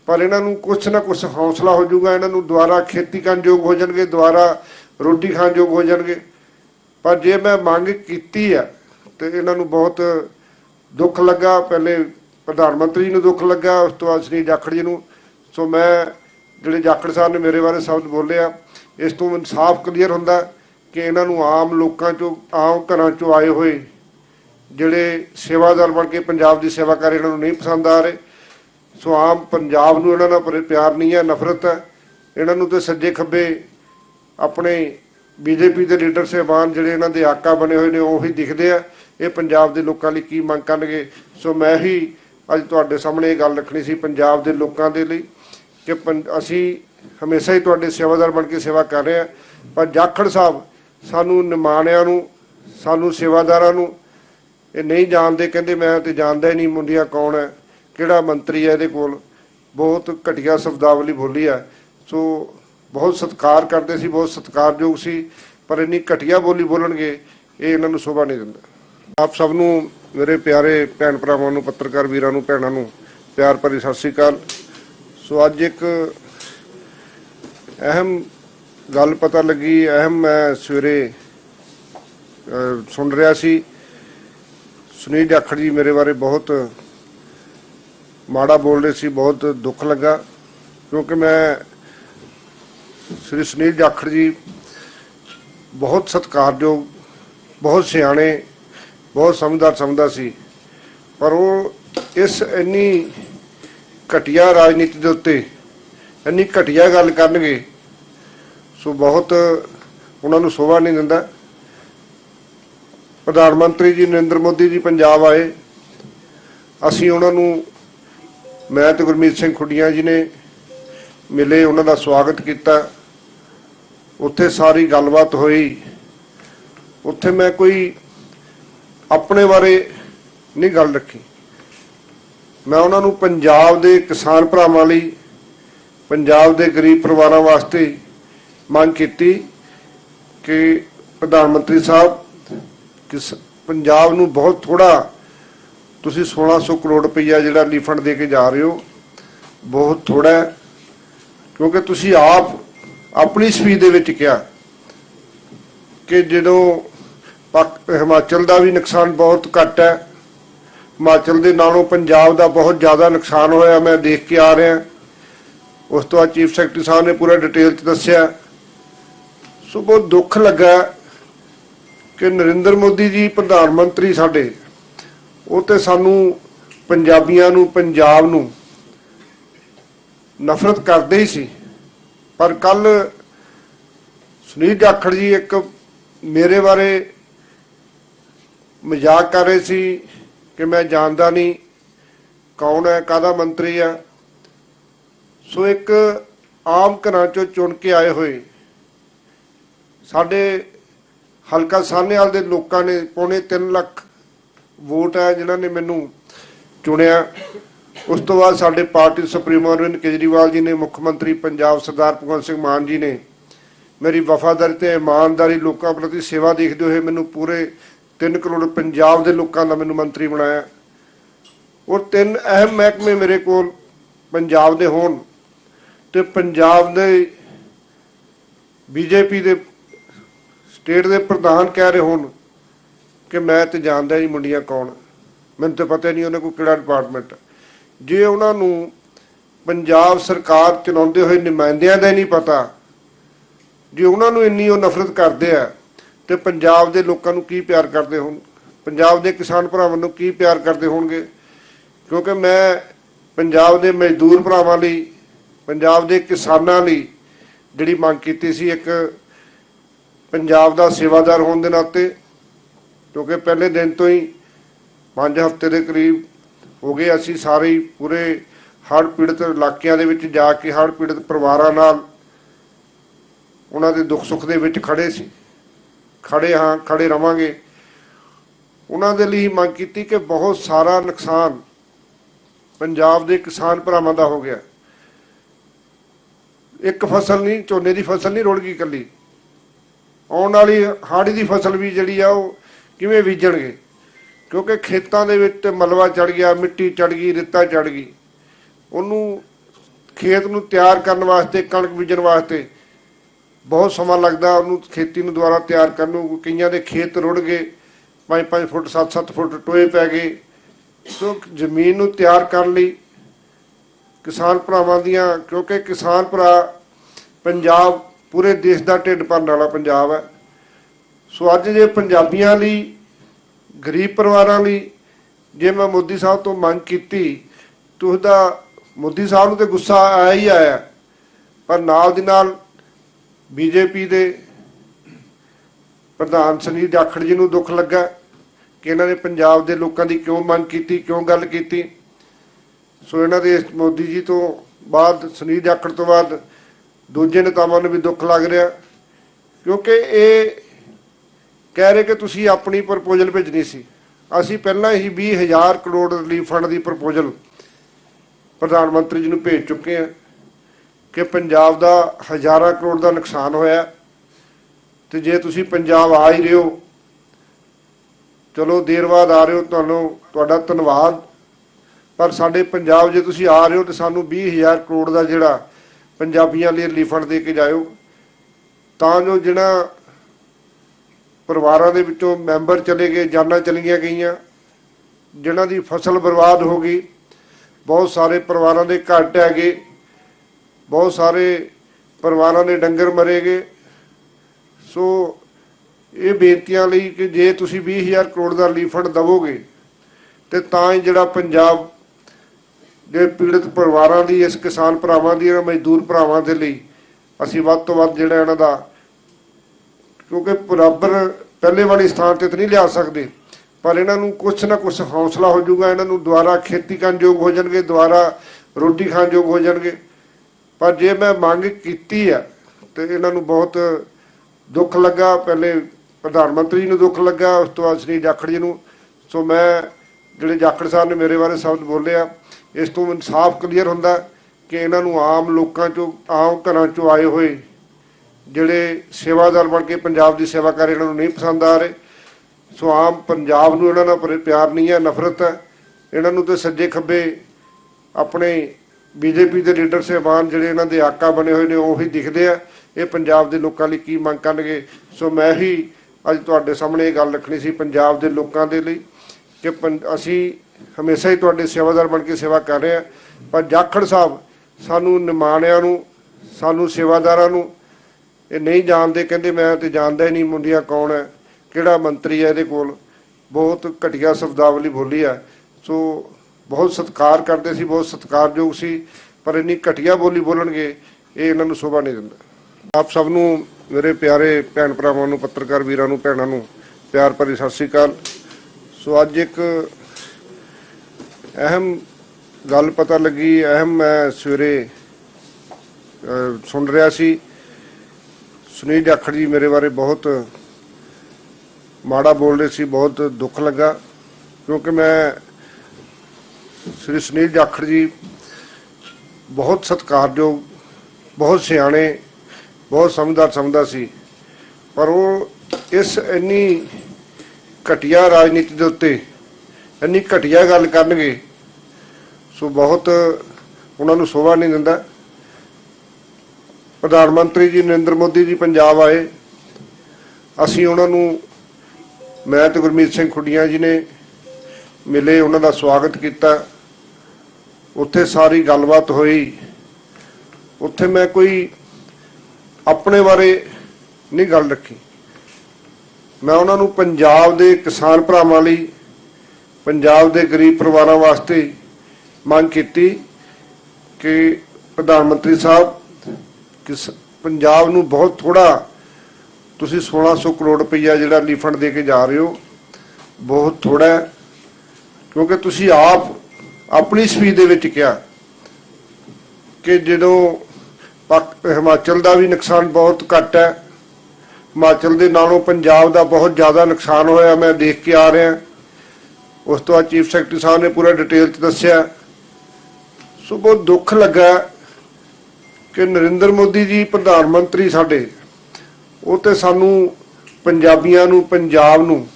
A: ਪਰ ਇਹਨਾਂ ਨੂੰ ਕੁਛ ਨਾ ਕੁਛ ਹੌਸਲਾ ਹੋ ਜਾਊਗਾ, ਇਹਨਾਂ ਨੂੰ ਦੁਬਾਰਾ ਖੇਤੀ ਕਰਨ ਯੋਗ ਹੋ ਜਾਣਗੇ, ਦੁਬਾਰਾ ਰੋਟੀ ਖਾਣ ਯੋਗ ਹੋ ਜਾਣਗੇ। ਪਰ ਜੇ ਮੈਂ ਮੰਗ ਕੀਤੀ ਹੈ ਤੇ ਇਹਨਾਂ ਨੂੰ ਬਹੁਤ ਦੁੱਖ ਲੱਗਾ। ਪਹਿਲੇ ਪ੍ਰਧਾਨ ਮੰਤਰੀ ਨੂੰ ਦੁੱਖ ਲੱਗਾ ਉਸ ਤੋਂ ਬਾਅਦ ਸ੍ਰੀ ਜਾਖੜ ਜੀ ਨੂੰ। ਸੋ ਮੈਂ ਜਿਹੜੇ ਜਾਖੜ ਸਾਹਿਬ ਨੇ ਮੇਰੇ ਬਾਰੇ ਸ਼ਬਦ ਬੋਲੇ ਆ ਇਸ ਤੋਂ ਇਨਸਾਫ ਕਲੀਅਰ ਹੁੰਦਾ ਕਿ ਇਹਨਾਂ ਨੂੰ ਆਮ ਲੋਕਾਂ ਚੋਂ ਆਮ ਘਰਾਂ ਚੋਂ ਆਏ ਹੋਏ ਜਿਹੜੇ ਸੇਵਾਦਾਰ ਬਣ ਕੇ ਪੰਜਾਬ ਦੀ ਸੇਵਾ ਕਰ ਰਹੇ, ਇਹਨਾਂ ਨੂੰ ਨਹੀਂ ਪਸੰਦ ਆ ਰਹੇ। ਸੋ ਆਮ ਪੰਜਾਬ ਨੂੰ ਇਹਨਾਂ ਨਾਲ ਪਰ- ਪਿਆਰ ਨਹੀਂ ਹੈ ਨਫ਼ਰਤ ਹੈ। ਇਹਨਾਂ ਨੂੰ ਤੇ ਸੱਜੇ ਖੱਬੇ ਆਪਣੇ ਬੀਜੇਪੀ ਦੇ ਲੀਡਰ ਸਾਹਿਬਾਨ ਜਿਹੜੇ ਇਹਨਾਂ ਦੇ ਆਕਾ ਬਣੇ ਹੋਏ ਨੇ, ਉਹੀ ਦਿਖਦੇ ਆ। ਇਹ ਪੰਜਾਬ ਦੇ ਲੋਕਾਂ ਲਈ ਕੀ ਮੰਗ ਕਰਨਗੇ? ਸੋ ਮੈਂ ਹੀ ਅੱਜ ਤੁਹਾਡੇ ਸਾਹਮਣੇ ਇਹ ਗੱਲ ਰੱਖਣੀ ਸੀ ਪੰਜਾਬ ਦੇ ਲੋਕਾਂ ਦੇ ਲਈ ਕਿ ਪੰ- ਅਸੀਂ ਹਮੇਸ਼ਾ ਹੀ ਤੁਹਾਡੇ ਸੇਵਾਦਾਰ ਬਣ ਕੇ ਸੇਵਾ ਕਰ ਰਹੇ ਹਾਂ। ਪਰ ਜਾਖੜ ਸਾਹਿਬ ਸਾਨੂੰ ਨਿਮਾਣਿਆਂ ਨੂੰ, ਸਾਨੂੰ ਸੇਵਾਦਾਰਾਂ ਨੂੰ ਇਹ ਨਹੀਂ ਜਾਣਦੇ, ਕਹਿੰਦੇ ਮੈਂ ਤੇ ਜਾਣਦਾ ਹੀ ਨਹੀਂ ਮੁੰਡੀਆਂ ਕੌਣ ਹੈ, ਕਿਹੜਾ ਮੰਤਰੀ ਹੈ ਇਹਦੇ ਕੋਲ। ਬਹੁਤ ਘਟੀਆ ਸ਼ਬਦਾਵਲੀ ਬੋਲੀ ਹੈ। ਸੋ ਬਹੁਤ ਸਤਿਕਾਰ ਕਰਦੇ ਸੀ, ਬਹੁਤ ਸਤਿਕਾਰਯੋਗ ਸੀ, ਪਰ ਇੰਨੀ ਘਟੀਆ ਬੋਲੀ ਬੋਲਣਗੇ, ਇਹ ਇਹਨਾਂ ਨੂੰ ਸ਼ੋਭਾ ਨਹੀਂ ਦਿੰਦਾ। ਆਪ ਸਭ ਨੂੰ, ਮੇਰੇ ਪਿਆਰੇ ਭੈਣ ਭਰਾਵਾਂ ਨੂੰ, ਪੱਤਰਕਾਰ ਵੀਰਾਂ ਨੂੰ, ਭੈਣਾਂ ਨੂੰ, ਪਿਆਰ ਭਰੀ ਸਤਿ ਸ੍ਰੀ ਅਕਾਲ। ਸੋ ਅੱਜ ਇੱਕ ਅਹਿਮ ਗੱਲ ਪਤਾ ਲੱਗੀ, ਅਹਿਮ ਮੈਂ ਸਵੇਰੇ ਸੁਣ ਰਿਹਾ ਸੀ। ਸੁਨੀਲ ਜਾਖੜ ਜੀ ਮੇਰੇ ਬਾਰੇ ਬਹੁਤ ਮਾੜਾ ਬੋਲ ਰਹੇ ਸੀ, ਬਹੁਤ ਦੁੱਖ ਲੱਗਾ, ਕਿਉਂਕਿ ਮੈਂ ਸ੍ਰੀ ਸੁਨੀਲ ਜਾਖੜ ਜੀ, ਬਹੁਤ ਸਤਿਕਾਰਯੋਗ, ਬਹੁਤ ਸਿਆਣੇ, ਬਹੁਤ ਸਮਝਦਾਰ ਸਮਝਦਾ ਸੀ। ਪਰ ਉਹ ਇਸ ਇੰਨੀ ਘਟੀਆ ਰਾਜਨੀਤੀ ਦੇ ਉੱਤੇ ਇੰਨੀ ਘਟੀਆ ਗੱਲ ਕਰਨਗੇ, ਸੋ ਬਹੁਤ ਉਹਨਾਂ ਨੂੰ ਸ਼ੋਭਾ ਨਹੀਂ ਦਿੰਦਾ। ਪ੍ਰਧਾਨ ਮੰਤਰੀ ਜੀ ਨਰਿੰਦਰ ਮੋਦੀ ਜੀ ਪੰਜਾਬ ਆਏ। ਅਸੀਂ ਉਹਨਾਂ ਨੂੰ ਮੈਂ ਤੇ ਗੁਰਮੀਤ ਸਿੰਘ ਖੁੱਡੀਆਂ ਜੀ ਨੇ ਮਿਲੇ, ਉਹਨਾਂ ਦਾ ਸਵਾਗਤ ਕੀਤਾ। ਉੱਥੇ ਸਾਰੀ ਗੱਲਬਾਤ ਹੋਈ। ਉੱਥੇ ਮੈਂ ਕੋਈ ਆਪਣੇ ਬਾਰੇ ਨਹੀਂ ਗੱਲ ਰੱਖੀ। ਮੈਂ ਉਹਨਾਂ ਨੂੰ ਪੰਜਾਬ ਦੇ ਕਿਸਾਨ ਭਰਾਵਾਂ ਲਈ, ਪੰਜਾਬ ਦੇ ਗਰੀਬ ਪਰਿਵਾਰਾਂ ਵਾਸਤੇ ਮੰਗ ਕੀਤੀ ਕਿ ਪ੍ਰਧਾਨ ਮੰਤਰੀ ਸਾਹਿਬ, ਕਿਸ ਪੰਜਾਬ ਨੂੰ ਬਹੁਤ ਥੋੜਾ ਤੁਸੀਂ 1600 ਕਰੋੜ ਰੁਪਈਆ ਜਿਹੜਾ ਰਿਫੰਡ ਦੇ ਕੇ ਜਾ ਰਹੇ ਹੋ, ਬਹੁਤ ਥੋੜਾ ਕਿਉਂਕਿ ਤੁਸੀਂ ਆਪ ਆਪਣੀ ਸਪੀਚ ਦੇ ਵਿੱਚ ਕਿਹਾ ਕਿ ਜਦੋਂ ਪਾਕ- ਹਿਮਾਚਲ ਦਾ ਵੀ ਨੁਕਸਾਨ ਬਹੁਤ ਘੱਟ ਹੈ, ਹਿਮਾਚਲ ਦੇ ਨਾਲੋਂ ਪੰਜਾਬ ਦਾ ਬਹੁਤ ਜ਼ਿਆਦਾ ਨੁਕਸਾਨ ਹੋਇਆ, ਮੈਂ ਦੇਖ ਕੇ ਆ ਰਿਹਾ। ਉਸ ਤੋਂ ਬਾਅਦ ਚੀਫ ਸੈਕਟਰੀ ਸਾਹਿਬ ਨੇ ਪੂਰਾ ਡਿਟੇਲ ਚ ਦੱਸਿਆ। ਸੋ ਬਹੁਤ ਦੁੱਖ ਲੱਗਾ ਕਿ ਨਰਿੰਦਰ ਮੋਦੀ ਜੀ, ਪ੍ਰਧਾਨ ਮੰਤਰੀ ਸਾਡੇ, ਉਹ ਤੇ ਸਾਨੂੰ ਪੰਜਾਬੀਆਂ ਨੂੰ, ਪੰਜਾਬ ਨੂੰ ਨਫ਼ਰਤ ਕਰਦੇ ਹੀ ਸੀ। ਪਰ ਕੱਲ ਸੁਨੀਲ ਜਾਖੜ ਜੀ ਇੱਕ ਮੇਰੇ ਬਾਰੇ ਮਜ਼ਾਕ ਕਰ ਰਹੇ ਸੀ ਕਿ ਮੈਂ ਜਾਣਦਾ ਨਹੀਂ ਕੌਣ ਹੈ, ਕਾਹਦਾ ਮੰਤਰੀ ਆ ਸੋ ਇੱਕ ਆਮ ਘਰਾਂ ਚੋਂ ਚੁਣ ਕੇ ਆਏ ਹੋਏ ਸਾਡੇ ਹਲਕਾ ਸਾਹਨੇਵਾਲ ਦੇ ਲੋਕਾਂ ਨੇ ਪੌਣੇ 3 ਲੱਖ ਵੋਟ ਹੈ, ਜਿਨ੍ਹਾਂ ਨੇ ਮੈਨੂੰ ਚੁਣਿਆ। ਉਸ ਤੋਂ ਬਾਅਦ ਸਾਡੇ ਪਾਰਟੀ ਸੁਪਰੀਮੋ ਅਰਵਿੰਦ ਕੇਜਰੀਵਾਲ ਜੀ ਨੇ, ਮੁੱਖ ਮੰਤਰੀ ਪੰਜਾਬ ਸਰਦਾਰ ਭਗਵੰਤ ਸਿੰਘ ਮਾਨ ਜੀ ਨੇ ਮੇਰੀ ਵਫਾਦਾਰੀ ਤੇ ਇਮਾਨਦਾਰੀ ਲੋਕਾਂ ਪ੍ਰਤੀ ਸੇਵਾ ਦੇਖਦੇ ਹੋਏ ਮੈਨੂੰ ਪੂਰੇ 3 ਕਰੋੜ ਪੰਜਾਬ ਦੇ ਲੋਕਾਂ ਦਾ ਮੈਨੂੰ ਮੰਤਰੀ ਬਣਾਇਆ। ਔਰ ਤਿੰਨ ਅਹਿਮ ਮਹਿਕਮੇ ਮੇਰੇ ਕੋਲ ਪੰਜਾਬ ਦੇ ਹੋਣ ਤੇ ਪੰਜਾਬ ਦੇ ਬੀਜੇਪੀ ਦੇ ਸਟੇਟ ਦੇ ਪ੍ਰਧਾਨ ਕਹਿ ਰਹੇ ਹੋਣ ਕਿ ਮੈਂ ਤੇ ਜਾਣਦਾ ਹੀ ਮੁੰਡੀਆਂ ਕੌਣ। ਮੈਨੂੰ ਤੇ ਪਤਾ ਹੀ ਨਹੀਂ ਉਹਨਾਂ ਕੋਲ ਕਿਹੜਾ ਡਿਪਾਰਟਮੈਂਟ ਜੇ ਉਹਨਾਂ ਨੂੰ ਪੰਜਾਬ ਸਰਕਾਰ ਚਲਾਉਂਦੇ ਹੋਏ ਨੁਮਾਇੰਦਿਆਂ ਦਾ ਹੀ ਨਹੀਂ ਪਤਾ, ਜੇ ਉਹਨਾਂ ਨੂੰ ਇੰਨੀ ਉਹ ਨਫ਼ਰਤ ਕਰਦੇ ਆ, ਤੇ ਪੰਜਾਬ ਦੇ ਲੋਕਾਂ ਨੂੰ ਕੀ ਪਿਆਰ ਕਰਦੇ ਹੋਣ? ਪੰਜਾਬ ਦੇ ਕਿਸਾਨ ਭਰਾਵਾਂ ਨੂੰ ਕੀ ਪਿਆਰ ਕਰਦੇ ਹੋਣਗੇ? ਕਿਉਂਕਿ ਮੈਂ ਪੰਜਾਬ ਦੇ ਮਜ਼ਦੂਰ ਭਰਾਵਾਂ ਲਈ, ਪੰਜਾਬ ਦੇ ਕਿਸਾਨਾਂ ਲਈ ਜਿਹੜੀ ਮੰਗ ਕੀਤੀ ਸੀ, ਇੱਕ ਪੰਜਾਬ ਦਾ ਸੇਵਾਦਾਰ ਹੋਣ ਦੇ ਨਾਤੇ, ਕਿਉਂਕਿ ਪਹਿਲੇ ਦਿਨ ਤੋਂ ਹੀ 5 ਹਫ਼ਤੇ ਦੇ ਕਰੀਬ ਹੋ ਗਏ। ਅਸੀਂ ਸਾਰੇ ਹੀ ਪੂਰੇ ਹੜ੍ਹ ਪੀੜਤ ਇਲਾਕਿਆਂ ਦੇ ਵਿੱਚ ਜਾ ਕੇ ਹੜ੍ਹ ਪੀੜਤ ਪਰਿਵਾਰਾਂ ਨਾਲ ਉਹਨਾਂ ਦੇ ਦੁੱਖ ਸੁੱਖ ਦੇ ਵਿੱਚ ਖੜੇ ਸੀ। ਖੜੇ ਹਾਂ ਖੜੇ ਰਵਾਂਗੇ। ਉਹਨਾਂ ਦੇ ਲਈ ਮੰਗ ਕੀਤੀ ਕਿ ਬਹੁਤ ਸਾਰਾ ਨੁਕਸਾਨ ਪੰਜਾਬ ਦੇ ਕਿਸਾਨ ਭਰਾਵਾਂ ਦਾ ਹੋ ਗਿਆ। ਇੱਕ ਫਸਲ ਨਹੀਂ, ਝੋਨੇ ਦੀ ਫਸਲ ਨਹੀਂ ਰੁੜ ਗਈ ਇਕੱਲੀ। ਆਉਣ ਵਾਲੀ ਹਾੜੀ ਦੀ ਫਸਲ ਵੀ ਜਿਹੜੀ ਆ ਉਹ ਕਿਵੇਂ ਬੀਜਣਗੇ? ਕਿਉਂਕਿ ਖੇਤਾਂ ਦੇ ਵਿੱਚ ਮਲਵਾ ਚੜ ਗਿਆ, ਮਿੱਟੀ ਚੜ ਗਈ, ਰੇਤਾ ਚੜ ਗਈ। ਉਹਨੂੰ ਖੇਤ ਨੂੰ ਤਿਆਰ ਕਰਨ ਵਾਸਤੇ, ਕਣਕ ਬੀਜਣ ਵਾਸਤੇ ਬਹੁਤ ਸਮਾਂ ਲੱਗਦਾ, ਉਹਨੂੰ ਖੇਤੀ ਨੂੰ ਦੁਬਾਰਾ ਤਿਆਰ ਕਰਨ ਨੂੰ, ਕਈਆਂ ਦੇ ਖੇਤ ਰੁੜ ਗਏ 5-5 ਫੁੱਟ 7-7 ਫੁੱਟ ਟੋਏ ਪੈ ਗਏ। ਸੋ ਜ਼ਮੀਨ ਨੂੰ ਤਿਆਰ ਕਰਨ ਲਈ ਕਿਸਾਨ ਭਰਾਵਾਂ ਦੀਆਂ, ਕਿਉਂਕਿ ਕਿਸਾਨ ਭਰਾ ਪੰਜਾਬ, ਪੂਰੇ ਦੇਸ਼ ਦਾ ਢਿੱਡ ਭਰਨ ਵਾਲਾ ਪੰਜਾਬ ਹੈ। ਸੋ ਅੱਜ ਜੇ ਪੰਜਾਬੀਆਂ ਲਈ ਗਰੀਬ ਪਰਿਵਾਰਾਂ ਲਈ ਜੇ ਮੈਂ ਮੋਦੀ ਸਾਹਿਬ ਤੋਂ ਮੰਗ ਕੀਤੀ, ਤਾਂ ਮੋਦੀ ਸਾਹਿਬ ਨੂੰ ਤੇ ਗੁੱਸਾ ਆਇਆ ਹੀ ਆਇਆ। ਪਰ ਨਾਲ ਦੀ ਨਾਲ ਬੀਜੇਪੀ ਦੇ ਪ੍ਰਧਾਨ ਸੁਨੀਲ ਜਾਖੜ ਜੀ ਨੂੰ ਦੁੱਖ ਲੱਗਾ ਕਿ ਇਹਨਾਂ ਨੇ ਪੰਜਾਬ ਦੇ ਲੋਕਾਂ ਦੀ ਕਿਉਂ ਮੰਗ ਕੀਤੀ, ਕਿਉਂ ਗੱਲ ਕੀਤੀ। ਸੋ ਇਹਨਾਂ ਦੇ ਮੋਦੀ ਜੀ ਤੋਂ ਬਾਅਦ, ਸੁਨੀਲ ਜਾਖੜ ਤੋਂ ਬਾਅਦ, ਦੂਜੇ ਨੇਤਾਵਾਂ ਨੂੰ ਵੀ ਦੁੱਖ ਲੱਗ ਰਿਹਾ। ਕਿਉਂਕਿ ਇਹ ਕਹਿ ਰਹੇ ਕਿ ਤੁਸੀਂ ਆਪਣੀ ਪ੍ਰਪੋਜ਼ਲ ਭੇਜਣੀ ਸੀ। ਅਸੀਂ ਪਹਿਲਾਂ ਹੀ 20000 ਕਰੋੜ ਰਿਲੀਫ ਫੰਡ ਦੀ ਪ੍ਰਪੋਜ਼ਲ ਪ੍ਰਧਾਨ ਮੰਤਰੀ ਜੀ ਨੂੰ ਭੇਜ ਚੁੱਕੇ ਹਾਂ ਕਿ ਪੰਜਾਬ ਦਾ ਹਜ਼ਾਰਾਂ ਕਰੋੜ ਦਾ ਨੁਕਸਾਨ ਹੋਇਆ ਤੇ ਜੇ ਤੁਸੀਂ ਪੰਜਾਬ ਆ ਹੀ ਰਹੇ ਹੋ, ਚਲੋ ਦੇਰ ਬਾਅਦ ਆ ਰਹੇ ਹੋ, ਤੁਹਾਨੂੰ ਤੁਹਾਡਾ ਧੰਨਵਾਦ। ਪਰ ਸਾਡੇ ਪੰਜਾਬ ਜੇ ਤੁਸੀਂ ਆ ਰਹੇ ਹੋ ਤੇ ਸਾਨੂੰ 20000 ਕਰੋੜ ਦਾ ਜਿਹੜਾ ਪੰਜਾਬੀਆਂ ਲਈ ਰਿਲੀਫ ਫੰਡ ਦੇ ਕੇ ਜਾਇਓ, ਤਾਂ ਜੋ ਜਿਹੜਾ ਪਰਿਵਾਰਾਂ ਦੇ ਵਿੱਚੋਂ ਮੈਂਬਰ ਚਲੇ ਗਏ, ਜਾਨਾਂ ਚਲੀਆਂ ਗਈਆਂ। ਜਿਨ੍ਹਾਂ ਦੀ ਫਸਲ ਬਰਬਾਦ ਹੋ ਗਈ, ਬਹੁਤ ਸਾਰੇ ਪਰਿਵਾਰਾਂ ਦੇ ਘਰ ਟਹਿ ਗਏ, ਬਹੁਤ ਸਾਰੇ ਪਰਿਵਾਰਾਂ ਦੇ ਡੰਗਰ ਮਰੇ ਗਏ। ਸੋ ਇਹ ਬੇਨਤੀਆਂ ਲਈ ਕਿ ਜੇ ਤੁਸੀਂ 20000 ਕਰੋੜ ਦਾ ਰਿਲੀਫ ਫੰਡ ਦਵੋਗੇ, ਤੇ ਤਾਂ ਹੀ ਜਿਹੜਾ ਪੰਜਾਬ ਦੇ ਪੀੜਤ ਪਰਿਵਾਰਾਂ ਦੀ, ਇਸ ਕਿਸਾਨ ਭਰਾਵਾਂ ਦੀ ਇਹਨਾਂ ਮਜ਼ਦੂਰ ਭਰਾਵਾਂ ਦੇ ਲਈ ਅਸੀਂ ਵੱਧ ਤੋਂ ਵੱਧ ਜਿਹੜਾ ਇਹਨਾਂ ਦਾ ਕਿਉਂਕਿ ਬਰਾਬਰ ਪਹਿਲੇ ਵਾਲੇ ਸਥਾਨ ਤੇ ਤਾਂ ਨਹੀਂ ਲਿਆ ਸਕਦੇ। ਪਰ ਇਹਨਾਂ ਨੂੰ ਕੁਛ ਨਾ ਕੁਛ ਹੌਸਲਾ ਹੋ ਜਾਊਗਾ, ਇਹਨਾਂ ਨੂੰ ਦੁਬਾਰਾ ਖੇਤੀ ਕਰਨ ਯੋਗ ਹੋ ਜਾਣਗੇ, ਦੁਬਾਰਾ ਰੋਟੀ ਖਾਣ ਯੋਗ ਹੋ ਜਾਣਗੇ। ਪਰ ਜੇ ਮੈਂ ਮੰਗ ਕੀਤੀ ਆ, ਤੇ ਇਹਨਾਂ ਨੂੰ ਬਹੁਤ ਦੁੱਖ ਲੱਗਾ। ਪਹਿਲੇ ਪ੍ਰਧਾਨ ਮੰਤਰੀ ਨੂੰ ਦੁੱਖ ਲੱਗਾ, ਉਸ ਤੋਂ ਬਾਅਦ ਸ੍ਰੀ ਜਾਖੜ ਜੀ ਨੂੰ। ਸੋ ਮੈਂ, ਜਿਹੜੇ ਜਾਖੜ ਸਾਹਿਬ ਨੇ ਮੇਰੇ ਬਾਰੇ ਸ਼ਬਦ ਬੋਲੇ ਆ ਇਸ ਤੋਂ ਇਨਸਾਫ ਕਲੀਅਰ ਹੁੰਦਾ ਕਿ ਇਹਨਾਂ ਨੂੰ ਆਮ ਲੋਕਾਂ ਚੋਂ, ਆਮ ਘਰਾਂ ਚੋਂ ਆਏ ਹੋਏ ਜਿਹੜੇ ਸੇਵਾਦਾਰ ਬਣ ਕੇ ਪੰਜਾਬ ਦੀ ਸੇਵਾ ਕਰ ਰਹੇ ਇਹਨਾਂ ਨੂੰ ਨਹੀਂ ਪਸੰਦ ਆ ਰਹੇ। ਸੋ ਆਮ ਪੰਜਾਬ ਨੂੰ ਇਹਨਾਂ ਨਾਲ ਪਰ- ਪਿਆਰ ਨਹੀਂ ਹੈ, ਨਫ਼ਰਤ ਹੈ। ਇਹਨਾਂ ਨੂੰ ਤੇ ਸੱਜੇ ਖੱਬੇ ਆਪਣੇ ਬੀਜੇਪੀ ਦੇ ਲੀਡਰ ਸਾਹਿਬਾਨ ਜਿਹੜੇ ਇਹਨਾਂ ਦੇ ਆਕਾ ਬਣੇ ਹੋਏ ਨੇ, ਉਹੀ ਦਿਖਦੇ ਆ। ਇਹ ਪੰਜਾਬ ਦੇ ਲੋਕਾਂ ਲਈ ਕੀ ਮੰਗ ਕਰਨਗੇ? ਸੋ ਮੈਂ ਹੀ ਅੱਜ ਤੁਹਾਡੇ ਸਾਹਮਣੇ ਇਹ ਗੱਲ ਰੱਖਣੀ ਸੀ, ਪੰਜਾਬ ਦੇ ਲੋਕਾਂ ਦੇ ਲਈ ਕਿ ਪੰ- ਅਸੀਂ ਹਮੇਸ਼ਾ ਹੀ ਤੁਹਾਡੇ ਸੇਵਾਦਾਰ ਬਣ ਕੇ ਸੇਵਾ ਕਰ ਰਹੇ ਹਾਂ। ਪਰ ਜਾਖੜ ਸਾਹਿਬ ਸਾਨੂੰ ਨਿਮਾਣਿਆਂ ਨੂੰ, ਸਾਨੂੰ ਸੇਵਾਦਾਰਾਂ ਨੂੰ ਇਹ ਨਹੀਂ ਜਾਣਦੇ, ਕਹਿੰਦੇ ਮੈਂ ਤੇ ਜਾਣਦਾ ਹੀ ਨਹੀਂ ਮੁੰਡਿਆ ਕੌਣ ਹੈ, ਕਿਹੜਾ ਮੰਤਰੀ ਹੈ ਇਹਦੇ ਕੋਲ। ਬਹੁਤ ਘਟੀਆ ਸ਼ਬਦਾਵਲੀ ਬੋਲੀ ਹੈ। ਸੋ ਬਹੁਤ ਸਤਿਕਾਰ ਕਰਦੇ ਸੀ, ਬਹੁਤ ਸਤਿਕਾਰਯੋਗ ਸੀ, ਪਰ ਇੰਨੀ ਘਟੀਆ ਬੋਲੀ ਬੋਲਣਗੇ, ਇਹ ਇਹਨਾਂ ਨੂੰ ਸ਼ੋਭਾ ਨਹੀਂ ਦਿੰਦਾ। ਆਪ ਸਭ ਨੂੰ, ਮੇਰੇ ਪਿਆਰੇ ਭੈਣ ਭਰਾਵਾਂ ਨੂੰ, ਪੱਤਰਕਾਰ ਵੀਰਾਂ ਨੂੰ, ਭੈਣਾਂ ਨੂੰ, ਪਿਆਰ ਭਰੀ ਸਤਿ ਸ੍ਰੀ ਅਕਾਲ। ਸੋ ਅੱਜ ਇੱਕ ਅਹਿਮ ਗੱਲ ਪਤਾ ਲੱਗੀ, ਅਹਿਮ ਮੈਂ ਸਵੇਰੇ ਸੁਣ ਰਿਹਾ ਸੀ। ਸੁਨੀਲ ਜਾਖੜ ਜੀ ਮੇਰੇ ਬਾਰੇ ਬਹੁਤ ਮਾੜਾ ਬੋਲ ਰਹੇ ਸੀ, ਬਹੁਤ ਦੁੱਖ ਲੱਗਾ। ਕਿਉਂਕਿ ਮੈਂ ਸ੍ਰੀ ਸੁਨੀਲ ਜਾਖੜ ਜੀ ਬਹੁਤ ਸਤਿਕਾਰਯੋਗ, ਬਹੁਤ ਸਿਆਣੇ, ਬਹੁਤ ਸਮਝਦਾਰ ਸਮਝਦਾ ਸੀ। ਪਰ ਉਹ ਇਸ ਇੰਨੀ ਘਟੀਆ ਰਾਜਨੀਤੀ ਦੇ ਉੱਤੇ ਇੰਨੀ ਘਟੀਆ ਗੱਲ ਕਰਨਗੇ, ਸੋ ਬਹੁਤ ਉਹਨਾਂ ਨੂੰ ਸ਼ੋਭਾ ਨਹੀਂ ਦਿੰਦਾ। ਪ੍ਰਧਾਨ ਮੰਤਰੀ ਜੀ, ਨਰਿੰਦਰ ਮੋਦੀ ਜੀ ਪੰਜਾਬ ਆਏ। ਅਸੀਂ ਉਹਨਾਂ ਨੂੰ ਮੈਂ ਤੇ ਗੁਰਮੀਤ ਸਿੰਘ ਖੁੱਡੀਆਂ ਜੀ ਨੇ ਮਿਲੇ, ਉਹਨਾਂ ਦਾ ਸਵਾਗਤ ਕੀਤਾ। ਉੱਥੇ ਸਾਰੀ ਗੱਲਬਾਤ ਹੋਈ। ਉੱਥੇ ਮੈਂ ਕੋਈ ਆਪਣੇ ਬਾਰੇ ਨਹੀਂ ਗੱਲ ਰੱਖੀ। ਮੈਂ ਉਹਨਾਂ ਨੂੰ ਪੰਜਾਬ ਦੇ ਕਿਸਾਨ ਭਰਾਵਾਂ ਲਈ, ਪੰਜਾਬ ਦੇ ਗਰੀਬ ਪਰਿਵਾਰਾਂ ਵਾਸਤੇ ਮੰਗ ਕੀਤੀ ਕਿ ਪ੍ਰਧਾਨ ਮੰਤਰੀ ਸਾਹਿਬ ਕਿਸ ਪੰਜਾਬ ਨੂੰ ਬਹੁਤ ਥੋੜਾ ਤੁਸੀਂ 1600 ਕਰੋੜ ਰੁਪਈਆ ਜਿਹੜਾ ਰੀਫੰਡ ਦੇ ਕੇ ਜਾ ਰਹੇ ਹੋ, ਬਹੁਤ ਥੋੜਾ ਕਿਉਂਕਿ ਤੁਸੀਂ ਆਪ ਆਪਣੀ ਸਪੀਚ ਦੇ ਵਿੱਚ ਕਿਹਾ ਕਿ ਜਦੋਂ ਪਾਕ- ਹਿਮਾਚਲ ਦਾ ਵੀ ਨੁਕਸਾਨ ਬਹੁਤ ਘੱਟ ਹੈ, ਹਿਮਾਚਲ ਦੇ ਨਾਲੋਂ ਪੰਜਾਬ ਦਾ ਬਹੁਤ ਜ਼ਿਆਦਾ ਨੁਕਸਾਨ ਹੋਇਆ, ਮੈਂ ਦੇਖ ਕੇ ਆ ਰਿਹਾ। ਉਸ ਤੋਂ ਬਾਅਦ ਚੀਫ ਸੈਕਟਰੀ ਸਾਹਿਬ ਨੇ ਪੂਰਾ ਡਿਟੇਲ ਚ ਦੱਸਿਆ। ਸੋ ਬਹੁਤ ਦੁੱਖ ਲੱਗਾ ਕਿ ਨਰਿੰਦਰ ਮੋਦੀ ਜੀ ਪ੍ਰਧਾਨ ਮੰਤਰੀ ਸਾਡੇ, ਉਹ ਤੇ ਸਾਨੂੰ ਪੰਜਾਬੀਆਂ ਨੂੰ, ਪੰਜਾਬ ਨੂੰ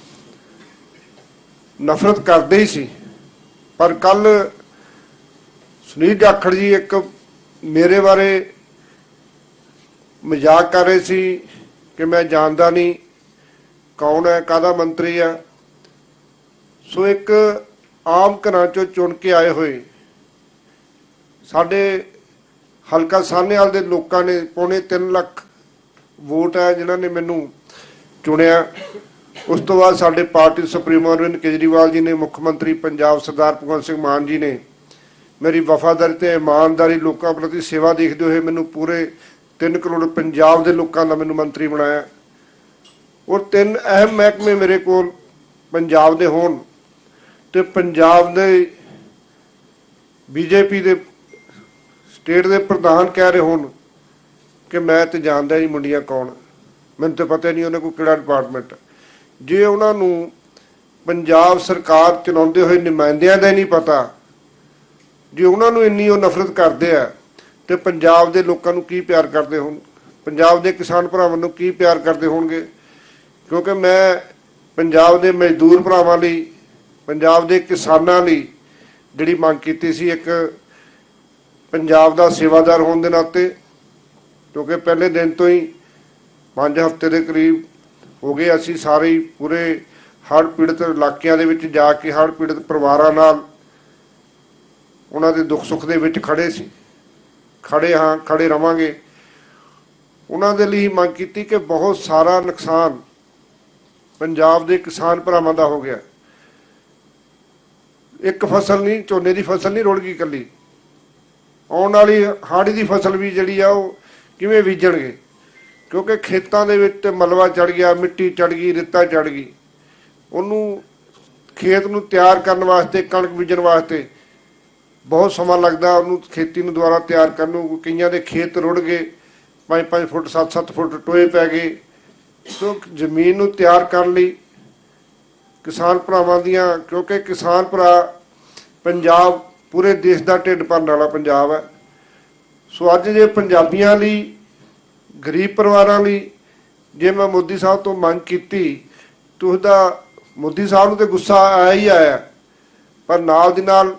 A: ਨਫ਼ਰਤ ਕਰਦੇ ਹੀ ਸੀ। ਪਰ ਕੱਲ ਸੁਨੀਲ ਜਾਖੜ ਜੀ ਇੱਕ ਮੇਰੇ ਬਾਰੇ ਮਜ਼ਾਕ ਕਰ ਰਹੇ ਸੀ ਕਿ ਮੈਂ ਜਾਣਦਾ ਨਹੀਂ ਕੌਣ ਹੈ, ਕਾਹਦਾ ਮੰਤਰੀ ਆ ਸੋ ਇੱਕ ਆਮ ਘਰਾਂ ਚੋਂ ਚੁਣ ਕੇ ਆਏ ਹੋਏ ਸਾਡੇ ਹਲਕਾ ਸਾਹਨੇਵਾਲ ਦੇ ਲੋਕਾਂ ਨੇ ਪੌਣੇ 3 ਲੱਖ ਵੋਟ ਹੈ ਜਿਨ੍ਹਾਂ ਨੇ ਮੈਨੂੰ ਚੁਣਿਆ। ਉਸ ਤੋਂ ਬਾਅਦ ਸਾਡੇ ਪਾਰਟੀ ਸੁਪਰੀਮੋ ਅਰਵਿੰਦ ਕੇਜਰੀਵਾਲ ਜੀ ਨੇ, ਮੁੱਖ ਮੰਤਰੀ ਪੰਜਾਬ ਸਰਦਾਰ ਭਗਵੰਤ ਸਿੰਘ ਮਾਨ ਜੀ ਨੇ ਮੇਰੀ ਵਫਾਦਾਰੀ ਤੇ ਇਮਾਨਦਾਰੀ ਲੋਕਾਂ ਪ੍ਰਤੀ ਸੇਵਾ ਦੇਖਦੇ ਹੋਏ ਮੈਨੂੰ ਪੂਰੇ 3 ਕਰੋੜ ਪੰਜਾਬ ਦੇ ਲੋਕਾਂ ਦਾ ਮੈਨੂੰ ਮੰਤਰੀ ਬਣਾਇਆ। ਔਰ ਤਿੰਨ ਅਹਿਮ ਮਹਿਕਮੇ ਮੇਰੇ ਕੋਲ ਪੰਜਾਬ ਦੇ ਹੋਣ ਤੇ ਪੰਜਾਬ ਦੇ ਬੀਜੇਪੀ ਦੇ ਸਟੇਟ ਦੇ ਪ੍ਰਧਾਨ ਕਹਿ ਰਹੇ ਹੋਣ ਕਿ ਮੈਂ ਤੇ ਜਾਣਦਾ ਹੀ ਮੁੰਡੀਆਂ ਕੌਣ ਮੈਨੂੰ ਤੇ ਪਤਾ ਨਹੀਂ ਉਹਨਾਂ ਕੋਲ ਕਿਹੜਾ ਡਿਪਾਰਟਮੈਂਟ ਜੇ ਉਹਨਾਂ ਨੂੰ ਪੰਜਾਬ ਸਰਕਾਰ ਚਲਾਉਂਦੇ ਹੋਏ ਨੁਮਾਇੰਦਿਆਂ ਦਾ ਹੀ ਨਹੀਂ ਪਤਾ, ਜੇ ਉਹਨਾਂ ਨੂੰ ਇੰਨੀ ਉਹ ਨਫ਼ਰਤ ਕਰਦੇ ਆ, ਤੇ ਪੰਜਾਬ ਦੇ ਲੋਕਾਂ ਨੂੰ ਕੀ ਪਿਆਰ ਕਰਦੇ ਹੋਣ? ਪੰਜਾਬ ਦੇ ਕਿਸਾਨ ਭਰਾਵਾਂ ਨੂੰ ਕੀ ਪਿਆਰ ਕਰਦੇ ਹੋਣਗੇ? ਕਿਉਂਕਿ ਮੈਂ ਪੰਜਾਬ ਦੇ ਮਜ਼ਦੂਰ ਭਰਾਵਾਂ ਲਈ, ਪੰਜਾਬ ਦੇ ਕਿਸਾਨਾਂ ਲਈ ਜਿਹੜੀ ਮੰਗ ਕੀਤੀ ਸੀ, ਇੱਕ ਪੰਜਾਬ ਦਾ ਸੇਵਾਦਾਰ ਹੋਣ ਦੇ ਨਾਤੇ, ਕਿਉਂਕਿ ਪਹਿਲੇ ਦਿਨ ਤੋਂ ਹੀ 5 ਹਫ਼ਤੇ ਦੇ ਕਰੀਬ ਹੋ ਗਏ, ਅਸੀਂ ਸਾਰੇ ਹੀ ਪੂਰੇ ਹੜ੍ਹ ਪੀੜਤ ਇਲਾਕਿਆਂ ਦੇ ਵਿੱਚ ਜਾ ਕੇ ਹੜ੍ਹ ਪੀੜਤ ਪਰਿਵਾਰਾਂ ਨਾਲ ਉਹਨਾਂ ਦੇ ਦੁੱਖ ਸੁੱਖ ਦੇ ਵਿੱਚ ਖੜੇ ਸੀ। ਖੜੇ ਹਾਂ ਖੜੇ ਰਵਾਂਗੇ। ਉਹਨਾਂ ਦੇ ਲਈ ਮੰਗ ਕੀਤੀ ਕਿ ਬਹੁਤ ਸਾਰਾ ਨੁਕਸਾਨ ਪੰਜਾਬ ਦੇ ਕਿਸਾਨ ਭਰਾਵਾਂ ਦਾ ਹੋ ਗਿਆ। ਇੱਕ ਫਸਲ ਨਹੀਂ, ਝੋਨੇ ਦੀ ਫਸਲ ਨਹੀਂ ਰੁੜ ਗਈ ਇਕੱਲੀ। ਆਉਣ ਵਾਲੀ ਹਾੜੀ ਦੀ ਫਸਲ ਵੀ ਜਿਹੜੀ ਆ ਉਹ ਕਿਵੇਂ ਬੀਜਣਗੇ? ਕਿਉਂਕਿ ਖੇਤਾਂ ਦੇ ਵਿੱਚ ਮਲਵਾ ਮਲਬਾ ਚੜ ਗਿਆ, ਮਿੱਟੀ ਚੜ ਗਈ, ਰੇਤਾ ਚੜ ਗਈ। ਉਹਨੂੰ ਖੇਤ ਨੂੰ ਤਿਆਰ ਕਰਨ ਵਾਸਤੇ, ਕਣਕ ਬੀਜਣ ਵਾਸਤੇ ਬਹੁਤ ਸਮਾਂ ਲੱਗਦਾ, ਉਹਨੂੰ ਖੇਤੀ ਨੂੰ ਦੁਬਾਰਾ ਤਿਆਰ ਕਰਨ ਨੂੰ ਕਈਆਂ ਦੇ ਖੇਤ ਰੁੜ ਗਏ 5-5 ਫੁੱਟ 7-7 ਫੁੱਟ ਟੋਏ ਪੈ ਗਏ। ਸੋ ਜ਼ਮੀਨ ਨੂੰ ਤਿਆਰ ਕਰਨ ਲਈ ਕਿਸਾਨ ਭਰਾਵਾਂ ਦੀਆਂ, ਕਿਉਂਕਿ ਕਿਸਾਨ ਭਰਾ ਪੰਜਾਬ ਪੂਰੇ ਦੇਸ਼ ਦਾ ਢਿੱਡ ਭਰਨ ਵਾਲਾ ਪੰਜਾਬ ਹੈ। ਸੋ ਅੱਜ ਜੇ ਪੰਜਾਬੀਆਂ ਲਈ, ਗਰੀਬ ਪਰਿਵਾਰਾਂ ਲਈ, ਜੇ ਮੈਂ ਮੋਦੀ ਸਾਹਿਬ ਤੋਂ ਮੰਗ ਕੀਤੀ, ਤਾਂ ਮੋਦੀ ਸਾਹਿਬ ਨੂੰ ਤੇ ਗੁੱਸਾ ਆਇਆ ਹੀ ਆਇਆ। ਪਰ ਨਾਲ ਦੀ ਨਾਲ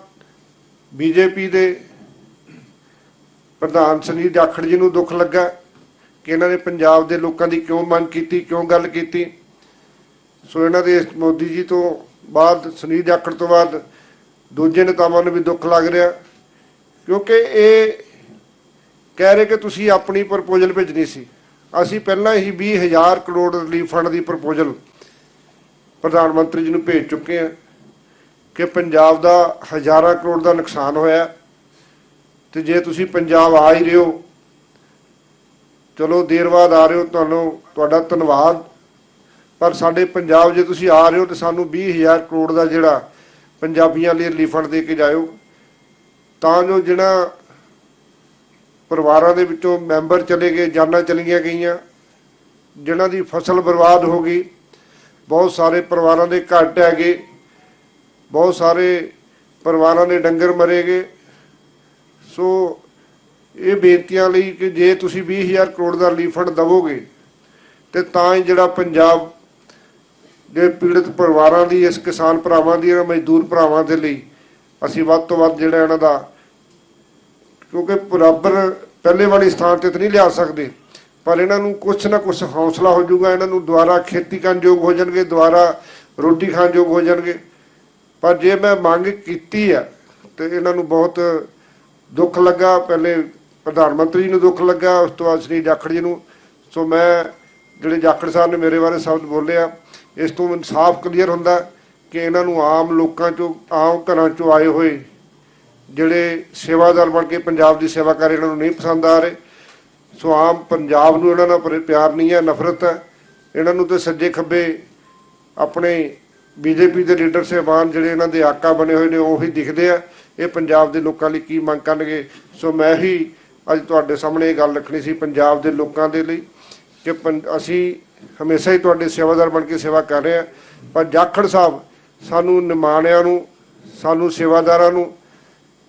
A: ਬੀਜੇਪੀ ਦੇ ਪ੍ਰਧਾਨ ਸੁਨੀਲ ਜਾਖੜ ਜੀ ਨੂੰ ਦੁੱਖ ਲੱਗਾ ਕਿ ਇਹਨਾਂ ਨੇ ਪੰਜਾਬ ਦੇ ਲੋਕਾਂ ਦੀ ਕਿਉਂ ਮੰਗ ਕੀਤੀ, ਕਿਉਂ ਗੱਲ ਕੀਤੀ। ਸੋ ਇਹਨਾਂ ਦੇ ਮੋਦੀ ਜੀ ਤੋਂ ਬਾਅਦ, ਸੁਨੀਲ ਜਾਖੜ ਤੋਂ ਬਾਅਦ ਦੂਜੇ ਨੇਤਾਵਾਂ ਨੂੰ ਵੀ ਦੁੱਖ ਲੱਗ ਰਿਹਾ। ਕਿਉਂਕਿ ਇਹ ਕਹਿ ਰਹੇ ਕਿ ਤੁਸੀਂ ਆਪਣੀ ਪ੍ਰਪੋਜ਼ਲ ਭੇਜਣੀ ਸੀ। ਅਸੀਂ ਪਹਿਲਾਂ ਹੀ 20000 ਕਰੋੜ ਰਿਲੀਫ ਫੰਡ ਦੀ ਪ੍ਰਪੋਜ਼ਲ ਪ੍ਰਧਾਨ ਮੰਤਰੀ ਜੀ ਨੂੰ ਭੇਜ ਚੁੱਕੇ ਹਾਂ ਕਿ ਪੰਜਾਬ ਦਾ ਹਜ਼ਾਰਾਂ ਕਰੋੜ ਦਾ ਨੁਕਸਾਨ ਹੋਇਆ। ਤੇ ਜੇ ਤੁਸੀਂ ਪੰਜਾਬ ਆ ਹੀ ਰਹੇ ਹੋ, ਚਲੋ ਦੇਰ ਬਾਅਦ ਆ ਰਹੇ ਹੋ, ਤੁਹਾਨੂੰ ਤੁਹਾਡਾ ਧੰਨਵਾਦ। ਪਰ ਸਾਡੇ ਪੰਜਾਬ ਜੇ ਤੁਸੀਂ ਆ ਰਹੇ ਹੋ ਤੇ ਸਾਨੂੰ 20000 ਕਰੋੜ ਦਾ ਜਿਹੜਾ ਪੰਜਾਬੀਆਂ ਲਈ ਰਿਲੀਫ ਫੰਡ ਦੇ ਕੇ ਜਾਇਓ। ਤਾਂ ਜੋ ਜਿਹੜਾ ਪਰਿਵਾਰਾਂ ਦੇ ਵਿੱਚੋਂ ਮੈਂਬਰ ਚਲੇ ਗਏ, ਜਾਨਾਂ ਚਲੀਆਂ ਗਈਆਂ, ਜਿਨ੍ਹਾਂ ਦੀ ਫਸਲ ਬਰਬਾਦ ਹੋ ਗਈ, ਬਹੁਤ ਸਾਰੇ ਪਰਿਵਾਰਾਂ ਦੇ ਘਰ ਟਹਿ ਗਏ, ਬਹੁਤ ਸਾਰੇ ਪਰਿਵਾਰਾਂ ਦੇ ਡੰਗਰ ਮਰੇ ਗਏ। ਸੋ ਇਹ ਬੇਨਤੀਆਂ ਲਈ ਕਿ ਜੇ ਤੁਸੀਂ 20000 ਕਰੋੜ ਦਾ ਰਿਲੀਫ ਫੰਡ ਦਵੋਗੇ, ਤੇ ਤਾਂ ਹੀ ਜਿਹੜਾ ਪੰਜਾਬ ਦੇ ਪੀੜਤ ਪਰਿਵਾਰਾਂ ਦੀ, ਇਸ ਕਿਸਾਨ ਭਰਾਵਾਂ ਦੀ, ਇਹਨਾਂ ਮਜ਼ਦੂਰ ਭਰਾਵਾਂ ਦੇ ਲਈ ਅਸੀਂ ਵੱਧ ਤੋਂ ਵੱਧ ਜਿਹੜਾ ਇਹਨਾਂ ਦਾ ਕਿਉਂਕਿ ਬਰਾਬਰ ਪਹਿਲੇ ਵਾਲੀ ਸਥਾਨ ਤੇ ਤਾਂ ਨਹੀਂ ਲਿਆ ਸਕਦੇ, ਪਰ ਇਹਨਾਂ ਨੂੰ ਕੁਛ ਨਾ ਕੁਛ ਹੌਸਲਾ ਹੋ ਜਾਊਗਾ, ਇਹਨਾਂ ਨੂੰ ਦੁਬਾਰਾ ਖੇਤੀ ਕਰਨ ਯੋਗ ਹੋ ਜਾਣਗੇ ਦੁਬਾਰਾ ਰੋਟੀ ਖਾਣ ਯੋਗ ਹੋ ਜਾਣਗੇ। ਪਰ ਜੇ ਮੈਂ ਮੰਗ ਕੀਤੀ ਆ, ਤੇ ਇਹਨਾਂ ਨੂੰ ਬਹੁਤ ਦੁੱਖ ਲੱਗਾ, ਪਹਿਲੇ ਪ੍ਰਧਾਨ ਮੰਤਰੀ ਨੂੰ ਦੁੱਖ ਲੱਗਾ, ਉਸ ਤੋਂ ਬਾਅਦ ਸ੍ਰੀ ਜਾਖੜ ਜੀ ਨੂੰ। ਸੋ ਮੈਂ, ਜਿਹੜੇ ਜਾਖੜ ਸਾਹਿਬ ਨੇ ਮੇਰੇ ਬਾਰੇ ਸ਼ਬਦ ਬੋਲੇ ਆ ਇਸ ਤੋਂ ਇਨਸਾਫ਼ ਕਲੀਅਰ ਹੁੰਦਾ ਕਿ ਇਹਨਾਂ ਨੂੰ ਆਮ ਲੋਕਾਂ ਚੋਂ, ਆਮ ਘਰਾਂ ਚੋਂ ਆਏ ਹੋਏ ਜਿਹੜੇ ਸੇਵਾਦਾਰ ਬਣ ਕੇ ਪੰਜਾਬ ਦੀ ਸੇਵਾ ਕਰ ਰਹੇ ਇਹਨਾਂ ਨੂੰ ਨਹੀਂ ਪਸੰਦ ਆ ਰਹੇ। ਸੋ ਆਮ ਪੰਜਾਬ ਨੂੰ ਇਹਨਾਂ ਨਾਲ ਪਰ- ਪਿਆਰ ਨਹੀਂ ਹੈ, ਨਫ਼ਰਤ ਹੈ। ਇਹਨਾਂ ਨੂੰ ਤੇ ਸੱਜੇ ਖੱਬੇ ਆਪਣੇ ਬੀਜੇਪੀ ਦੇ ਲੀਡਰ ਸਾਹਿਬਾਨ ਜਿਹੜੇ ਇਹਨਾਂ ਦੇ ਆਕਾ ਬਣੇ ਹੋਏ ਨੇ, ਉਹੀ ਦਿਖਦੇ ਆ। ਇਹ ਪੰਜਾਬ ਦੇ ਲੋਕਾਂ ਲਈ ਕੀ ਮੰਗ ਕਰਨਗੇ? ਸੋ ਮੈਂ ਹੀ ਅੱਜ ਤੁਹਾਡੇ ਸਾਹਮਣੇ ਇਹ ਗੱਲ ਰੱਖਣੀ ਸੀ, ਪੰਜਾਬ ਦੇ ਲੋਕਾਂ ਦੇ ਲਈ ਕਿ ਪੰ- ਅਸੀਂ ਹਮੇਸ਼ਾ ਹੀ ਤੁਹਾਡੇ ਸੇਵਾਦਾਰ ਬਣ ਕੇ ਸੇਵਾ ਕਰ ਰਹੇ ਹਾਂ ਪਰ ਜਾਖੜ ਸਾਹਿਬ, ਸਾਨੂੰ ਨਿਮਾਣਿਆਂ ਨੂੰ, ਸਾਨੂੰ ਸੇਵਾਦਾਰਾਂ ਨੂੰ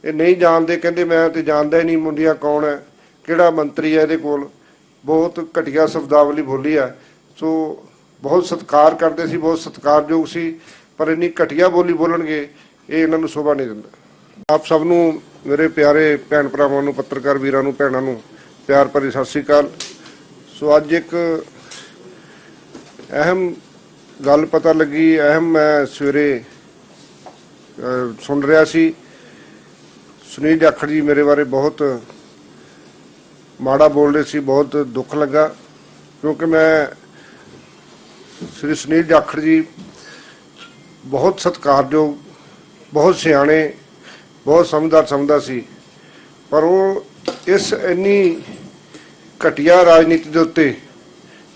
A: ਇਹ ਨਹੀਂ ਜਾਣਦੇ, ਕਹਿੰਦੇ ਮੈਂ ਤੇ ਜਾਣਦਾ ਹੀ ਨਹੀਂ ਮੁੰਡਿਆ ਕੌਣ ਹੈ, ਕਿਹੜਾ ਮੰਤਰੀ ਹੈ ਇਹਦੇ ਕੋਲ। ਬਹੁਤ ਘਟੀਆ ਸ਼ਬਦਾਵਲੀ ਬੋਲੀ ਆ। ਸੋ ਬਹੁਤ ਸਤਿਕਾਰ ਕਰਦੇ ਸੀ, ਬਹੁਤ ਸਤਿਕਾਰਯੋਗ ਸੀ, ਪਰ ਇੰਨੀ ਘਟੀਆ ਬੋਲੀ ਬੋਲਣਗੇ, ਇਹ ਇਹਨਾਂ ਨੂੰ ਸ਼ੋਭਾ ਨਹੀਂ ਦਿੰਦਾ। ਆਪ ਸਭ ਨੂੰ, ਮੇਰੇ ਪਿਆਰੇ ਭੈਣ ਭਰਾਵਾਂ ਨੂੰ, ਪੱਤਰਕਾਰ ਵੀਰਾਂ ਨੂੰ, ਭੈਣਾਂ ਨੂੰ, ਪਿਆਰ ਭਰੀ ਸਤਿ ਸ੍ਰੀ ਅਕਾਲ। ਸੋ ਅੱਜ ਇੱਕ ਅਹਿਮ ਗੱਲ ਪਤਾ ਲੱਗੀ, ਅਹਿਮ ਮੈਂ ਸਵੇਰੇ ਸੁਣ ਰਿਹਾ ਸੀ। ਸੁਨੀਲ ਜਾਖੜ ਜੀ ਮੇਰੇ ਬਾਰੇ ਬਹੁਤ ਮਾੜਾ ਬੋਲ ਰਹੇ ਸੀ, ਬਹੁਤ ਦੁੱਖ ਲੱਗਾ। ਕਿਉਂਕਿ ਮੈਂ ਸ੍ਰੀ ਸੁਨੀਲ ਜਾਖੜ ਜੀ ਬਹੁਤ ਸਤਿਕਾਰਯੋਗ, ਬਹੁਤ ਸਿਆਣੇ, ਬਹੁਤ ਸਮਝਦਾਰ ਸਮਝਦਾ ਸੀ। ਪਰ ਉਹ ਇਸ ਇੰਨੀ ਘਟੀਆ ਰਾਜਨੀਤੀ ਦੇ ਉੱਤੇ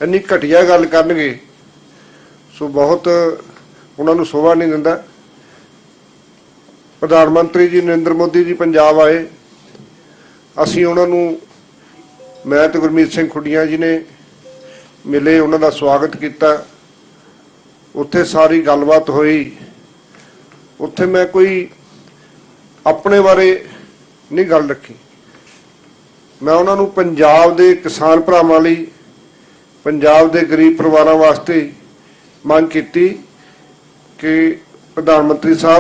A: ਇੰਨੀ ਘਟੀਆ ਗੱਲ ਕਰਨਗੇ, ਸੋ ਬਹੁਤ ਉਹਨਾਂ ਨੂੰ ਸ਼ੋਭਾ ਨਹੀਂ ਦਿੰਦਾ। ਪ੍ਰਧਾਨ ਮੰਤਰੀ ਜੀ, ਨਰਿੰਦਰ ਮੋਦੀ ਜੀ ਪੰਜਾਬ ਆਏ। ਅਸੀਂ ਉਹਨਾਂ ਨੂੰ, ਮੈਂ ਤੇ ਗੁਰਮੀਤ ਸਿੰਘ ਖੁੱਡੀਆਂ ਜੀ ਨੇ ਮਿਲੇ, ਉਹਨਾਂ ਦਾ ਸਵਾਗਤ ਕੀਤਾ। ਉੱਥੇ ਸਾਰੀ ਗੱਲਬਾਤ ਹੋਈ। ਉੱਥੇ ਮੈਂ ਕੋਈ ਆਪਣੇ ਬਾਰੇ ਨਹੀਂ ਗੱਲ ਰੱਖੀ। ਮੈਂ ਉਹਨਾਂ ਨੂੰ ਪੰਜਾਬ ਦੇ ਕਿਸਾਨ ਭਰਾਵਾਂ ਲਈ ਪੰਜਾਬ ਦੇ ਗਰੀਬ ਪਰਿਵਾਰਾਂ ਵਾਸਤੇ ਮੰਗ ਕੀਤੀ ਕਿ ਪ੍ਰਧਾਨ ਮੰਤਰੀ ਸਾਹਿਬ